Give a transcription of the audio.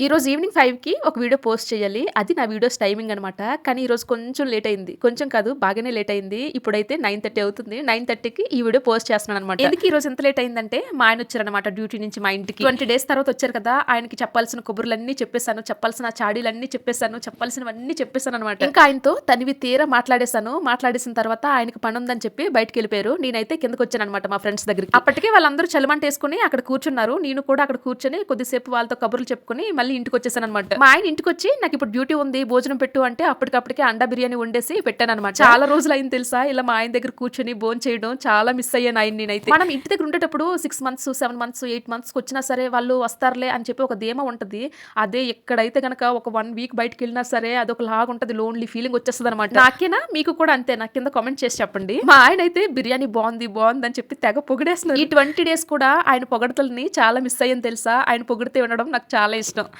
ఈ రోజు ఈవినింగ్కి ఒక వీడియో పోస్ట్ చేయాలి. అది నా వీడియోస్ టైమింగ్ అనమాట. కానీ ఈరోజు కొంచెం లేట్ అయింది. కొంచెం కాదు బాగానే లేట్ అయింది. ఇప్పుడైతే 9:30 అవుతుంది. 9:30కి ఈ వీడియో పోస్ట్ చేస్తున్నాననమాట. ఎందుకు ఈ రోజు ఎంత లేట్ అయిందంటే మా ఆయన వచ్చారనమాట డ్యూటీ నుంచి మా ఇంటికి. 20 డేస్ తర్వాత వచ్చారు కదా! ఆయనకి చెప్పాల్సిన కబుర్లన్నీ చెప్పేసాను. చెప్పాల్సిన చాడీలన్నీ చెప్పేసాను. చెప్పాల్సినవన్నీ చెప్పేసాననమాట. ఇంకా ఆయనతో తనివి తీరా మాట్లాడేసాను. మాట్లాడేసిన తర్వాత ఆయనకి పనుందని చెప్పి బయటికెళ్ళిపోయారు. నేనైతే కిందకొచ్చాననమాట మా ఫ్రెండ్స్ దగ్గరికి. అప్పటికే వాళ్ళందరూ చలిమంటేసుకొని అక్కడ కూర్చున్నారు. నేను కూడా అక్కడ కూర్చొని కొద్దిసేపు వాళ్ళతో కబుర్లు చెప్పుకొని మళ్ళీ ఇంటికి వచ్చేసాననమాట. మా ఆయన ఇంటికి వచ్చి నాకు ఇప్పుడు డ్యూటీ ఉంది భోజనం పెట్టు అంటే అప్పటికప్పటికే అండా బిర్యానీ వండేసి పెట్టాను అనమాట చాలా రోజులు అయింది తెలుసా ఇలా మా ఆయన దగ్గర కూర్చొని భోజనం చేయడం చాలా మిస్ అయ్యాను ఆయన నేనైతే. మనం ఇంటి దగ్గర ఉండేటప్పుడు six months seven months eight months వచ్చినా సరే వాళ్ళు వస్తారులే అని చెప్పి ఒక ధీమా ఉంటది. అదే ఎక్కడైతే గనక ఒక వన్ వీక్ బయటకు వెళ్ళినా సరే అదొక లాగా ఉంటుంది లోన్లీ ఫీలింగ్ వచ్చేస్తుంది అనమాట. నాకేనా మీకు కూడా అంతే నా కింద కామెంట్ చేసి చెప్పండి. మా ఆయన అయితే బిర్యానీ బాగుంది బాగుంది అని చెప్పి తెగ పొగిడేస్తున్నారు. ఈ ట్వంటీ డేస్ కూడా ఆయన పొగడతల్ని చాలా మిస్ అయ్యాను తెలుసా ఆయన పొగిడితే వినడం నాకు చాలా ఇష్టం.